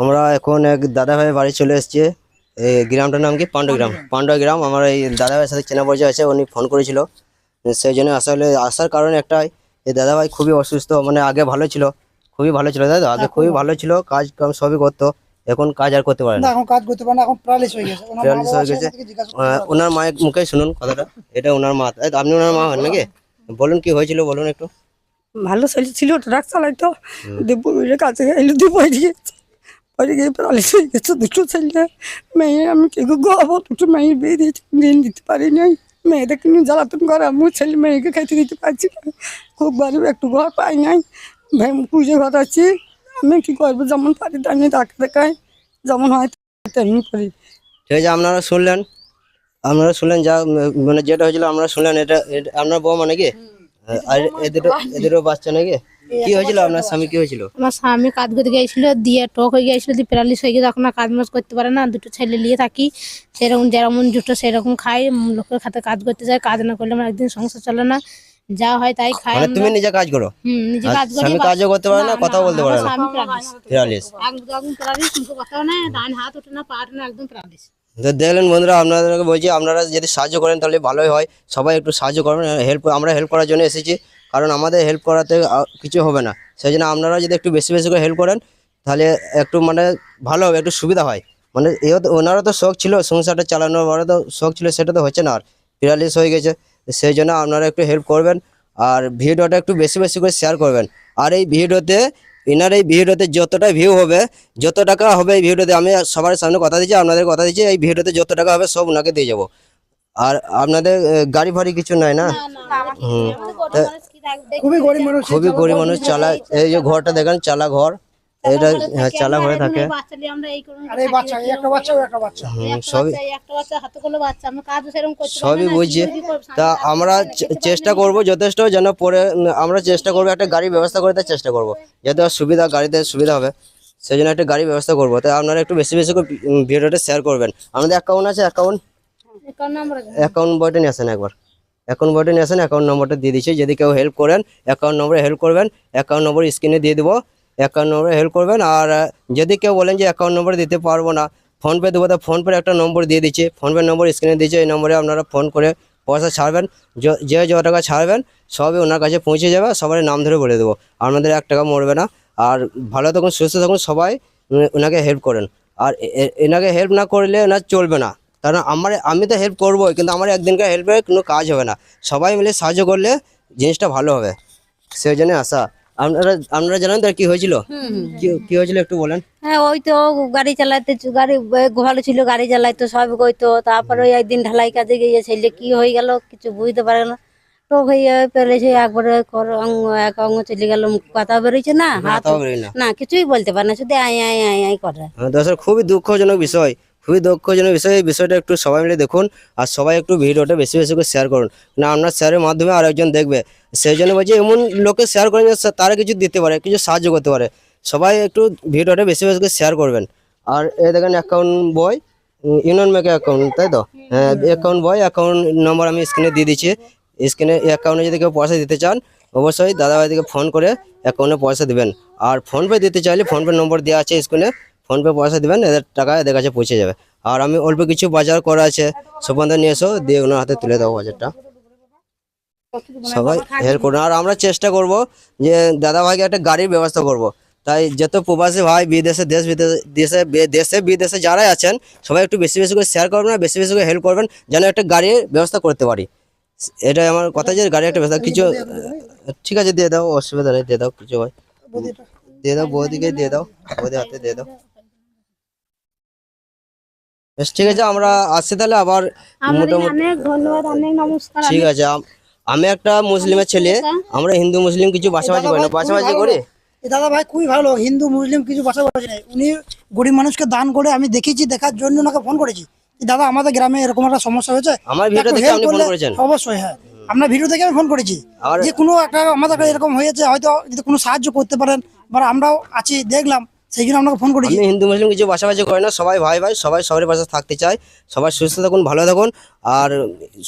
আমরা এখন এক দাদা ভাইয়ের বাড়ি চলে এসেছি। এই গ্রামটার নাম কি? পাণ্ডগ্রাম। পাণ্ডগ্রাম। আমার এই দাদা ভাইয়ের সাথে চেনা পরিচয় আছে উনি ফোন করেছিল। সেই জন্য আসলে আসার কারণ একটাই এই দাদা ভাই খুবই অসুস্থ মানে আগে ভালো ছিল খুবই ভালো ছিল তাই তো? আগে খুবই ভালো ছিল কাজ কাম সবই করতো এখন কাজ আর করতে পারে না। না এখন কাজ করতে পারে না এখন প্যারালিস হয়ে গেছে। ওনার হয়ে গেছে। মায়ের মুখে শুনুন কথাটা এটা ওনার মা। তো? আপনি ওনার মা হন নাকি? বলুন কি হয়েছিল বলুন একটু। ভালো ছেলে ছিল ট্রাক চালাইতো দেবো মেয়ের কাছে এলো দিয়ে প্যারালিস হয়ে গেছে দুটো ছেলে মেয়ে আমি কে গাবো দুটো মেয়ে বিয়ে দিয়েছি ঋণ দিতে পারি নাই মেয়েদেরকে নিয়ে জ্বালাতন করে আমি ছেলে মেয়েকে খাইতে দিতে পারছি না খুব গরিব একটু ঘর পাই নাই পুজো ঘর আছি আমি কি করব যেমন পারি তেমনি ডাক্তার দেখাই যেমন হয় তেমনি করি ঠিক আছে আপনারা শুনলেন আপনারা শুনলেন যা মানে যেটা হয়েছিল আপনারা শুনলেন এটা আপনার বৌমা নাকি আর এদেরও এদেরও বাচ্চা নাকি? কি হয়েছিল আপনার স্বামী কি হয়েছিল? আমার স্বামী কাজ করতে গিয়েছিল দিয়ে টক হয়ে গিয়েছিল দিয়ে প্যারালিস হয়ে গেছে এখন কাজ মাজ করতে পারে না দুটো ছেলে নিয়ে থাকি সেরকম যেরকম জুটো সেরকম খাই লোকের খাতে কাজ করতে যায় কাজ না করলে আমার একদিন সংসার চলে না যা হয় তাই খাই মানে তুমি নিজে কাজ করো? হুম, নিজে কাজ করি স্বামী কাজও করতে পারে না না, না, বলতে পারে না। প্যারালিস। একদম প্যারালিস মুখে কথাও নাই ডান হাত ওঠে না পা না একদম প্যারালিস। দেখলেন বন্ধুরা, আপনাদেরকে বলছি, আপনারা যদি সাহায্য করেন তাহলে ভালোই হয়। সবাই একটু সাহায্য করবেন হেল্প আমরা হেল্প করার জন্য এসেছি। কারণ আমাদের হেল্প করাতে কিছু হবে না। সেই জন্য আপনারা যদি একটু বেশি বেশি করে হেল্প করেন, তাহলে একটু মানে ভালো হবে, একটু সুবিধা হয়। মানে এও ওনারও তো শখ ছিল সংসারটা চালানোর ওরা তো শখ ছিল, সেটা তো হচ্ছে না আর পিরালিস হয়ে গেছে। সেই জন্য আপনারা একটু হেল্প করবেন, আর ভিডিওটা একটু বেশি বেশি করে শেয়ার করবেন। আর এই ভিডিওতে এনার এই ভিডিওতে যতটা ভিউ হবে যত টাকা হবে এই ভিডিওতে আমি সবার সামনে কথা দিচ্ছি আপনাদের কথা দিচ্ছি এই ভিডিওতে যত টাকা হবে সব ওনাকে দিয়ে যাব। আর আপনাদের গাড়ি ফাড়ি কিছু নাই না? হুম। তা- খুবই গরিব মানুষ খুবই গরিব মানুষ চালা এই যে ঘরটা দেখেন চালা ঘর এটা হ্যাঁ, চালা ঘরে থাকে। সবই বুঝছি। তা আমরা চেষ্টা করব যথেষ্ট যেন পরে আমরা চেষ্টা করব একটা গাড়ির ব্যবস্থা করে দেওয়ার চেষ্টা করব। যাতে সুবিধা গাড়িতে সুবিধা হবে। সেই জন্য একটা গাড়ির ব্যবস্থা করব। তাই আপনারা একটু বেশি বেশি করে ভিডিওটা শেয়ার করবেন। আমাদের অ্যাকাউন্ট আছে? অ্যাকাউন্ট কারণ অ্যাকাউন্ট বইটা নিয়ে আসেন একবার। অ্যাকাউন্ট বইটা নিয়ে আসেন অ্যাকাউন্ট নম্বরটা দিয়ে দিচ্ছি। যদি কেউ হেল্প করেন অ্যাকাউন্ট নম্বরে হেল্প করবেন অ্যাকাউন্ট নম্বর স্ক্রিনে দিয়ে দেবো। অ্যাকাউন্ট নম্বরে হেল্প করবেন। আর যদি কেউ বলেন যে অ্যাকাউন্ট নম্বর দিতে পারব না ফোনপে দেবো তো ফোনপের একটা নম্বর দিয়ে দিচ্ছি। ফোনপে নম্বর স্ক্রিনে দিচ্ছি এই নম্বরে আপনারা ফোন করে পয়সা ছাড়বেন। য- যে টাকা ছাড়বেন, সবই ওনার কাছে পৌঁছে যাবে সবার নাম ধরে বলে দেবো। আপনাদের এক টাকা মরবে না। আর ভালো থাকুন, সুস্থ থাকুন, সবাই ওনাকে হেল্প করেন। আর এনাকে হেল্প না করলে ওনার চলবে না। কারণ আমার, আমি তো হেল্প করবোই, কিন্তু আমার একদিনকার হেল্পে কোনো কাজ হবে না। সবাই মিলে সাহায্য করলে জিনিসটা ভালো হবে। সেই জন্য আসা আপনারা আপনারা জানেন তো কি হয়েছিল? কি হয়েছিল একটু বলেন। হ্যাঁ ওই তো গাড়ি চালাতে চ- গাড়ি ভালো ছিল গাড়ি চালাইতো সব কইতো। তারপরে ওই একদিন ঢালাই কাজে গিয়ে ছেলে কি হয়ে গেল কিছু বুঝতে পারে না। তো হয়ে পেরেছে একবারে কর অঙ্গ এক অঙ্গ চলে গেল কথা বেরোচ্ছে না না। কিছুই বলতে পারে না শুধু আই আই আই করে। হ্যাঁ, খুবই দুঃখজনক বিষয়। খুবই দুঃখজনক বিষয়, এই বিষয়টা একটু সবাই মিলে দেখুন আর সবাই একটু ভিডিওটা বেশি বেশি করে শেয়ার করুন। না আপনার শেয়ারের মাধ্যমে আরেকজন দেখবে। সেই জন্য বলছি, এমন লোকে শেয়ার করেন যে তারা কিছু দিতে পারে, কিছু সাহায্য করতে পারে। সবাই একটু ভিডিওটা বেশি বেশি করে শেয়ার করবেন। আর এ দেখেন অ্যাকাউন্ট বই ইউনিয়ন ব্যাঙ্কের অ্যাকাউন্ট তাই তো? হ্যাঁ অ্যাকাউন্ট বয় অ্যাকাউন্ট নম্বর আমি স্ক্রিনে দিয়ে দিচ্ছি। স্ক্রিনে অ্যাকাউন্টে যদি কেউ পয়সা দিতে চান, অবশ্যই দাদাভাইদিকে ফোন করে অ্যাকাউন্টে পয়সা দিবেন। আর ফোনপে দিতে চাইলে ফোনপে নম্বর দেওয়া আছে স্ক্রিনে ফোনপে পয়সা দেবেন, এদের টাকা এদের কাছে পৌঁছে যাবে। আর আমি অল্প কিছু বাজার করা আছে সুপন্দর নিয়ে এসো, দিয়ে ওনার হাতে তুলে দেবো বাজারটা। সবাই হেল্প করুন। আর আমরা চেষ্টা করব যে দাদা ভাইকে একটা গাড়ির ব্যবস্থা করব। তাই যত প্রবাসী ভাই বিদেশে, দেশ বিদেশে, দেশে দেশে, বিদেশে যারাই আছেন, সবাই একটু বেশি বেশি করে শেয়ার করবেন আর বেশি বেশি করে হেল্প করবেন, যেন একটা গাড়ির ব্যবস্থা করতে পারি। এটাই আমার কথা যে গাড়ি একটা ব্যবস্থা, কিছু, ঠিক আছে, দিয়ে দাও, অসুবিধা নেই, দিয়ে দাও, কিছু ভাই দিয়ে দাও, বৌদিকে দিয়ে দাও বৌদি হাতে দিয়ে দাও। বেশ ঠিক আছে আমরা আসছি তাহলে আবার মোটামুটি ধন্যবাদ অনেক নমস্কার ঠিক আছে আমি একটা মুসলিমের ছেলে আমরা হিন্দু মুসলিম কিছু বাসাবাজি করি না বাসাবাজি করি? দাদা ভাই খুবই ভালো হিন্দু মুসলিম কিছু বাসা বাসি নেই। উনি গরিব মানুষকে দান করে আমি দেখেছি দেখার জন্য ওনাকে ফোন করেছি। দাদা আমাদের গ্রামে এরকম একটা সমস্যা হয়েছে। আমার ভিডিও দেখে আপনি ফোন করেছেন? অবশ্যই হ্যাঁ। আমরা ভিডিও দেখে আমি ফোন করেছি। যে কোনো একটা আমাদের এরকম হয়েছে হয়তো যদি কোনো সাহায্য করতে পারেন বা আমরাও আছি দেখলাম। সেই জন্য আপনাকে ফোন করেছি। হিন্দু, মুসলিম কিছু বাসাবাসি করে না, সবাই ভাই ভাই, সবাই সবার পাশে থাকতে চাই সবাই সুস্থ থাকুন, ভালো থাকুন, আর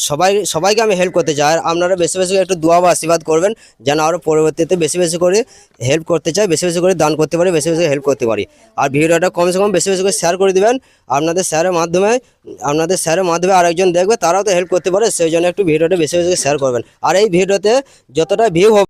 সবাই, সবাইকে আমি হেল্প করতে চাই, আর আপনারা বেশি বেশি একটু দোয়া বা আশীর্বাদ করবেন, যেন আরও পরবর্তীতে বেশি বেশি করে হেল্প করতে চাই, বেশি বেশি করে দান করতে পারি, বেশি বেশি হেল্প করতে পারি। আর ভিডিওটা কমসে কম বেশি বেশি করে শেয়ার করে দিবেন, আপনাদের শেয়ারের মাধ্যমে, আপনাদের শেয়ারের মাধ্যমে আরেকজন দেখবে, তারাও তো হেল্প করতে পারে, সেই জন্য একটু ভিডিওটা বেশি বেশি করে শেয়ার করবেন। আর এই ভিডিওতে যতটা ভিউ হবে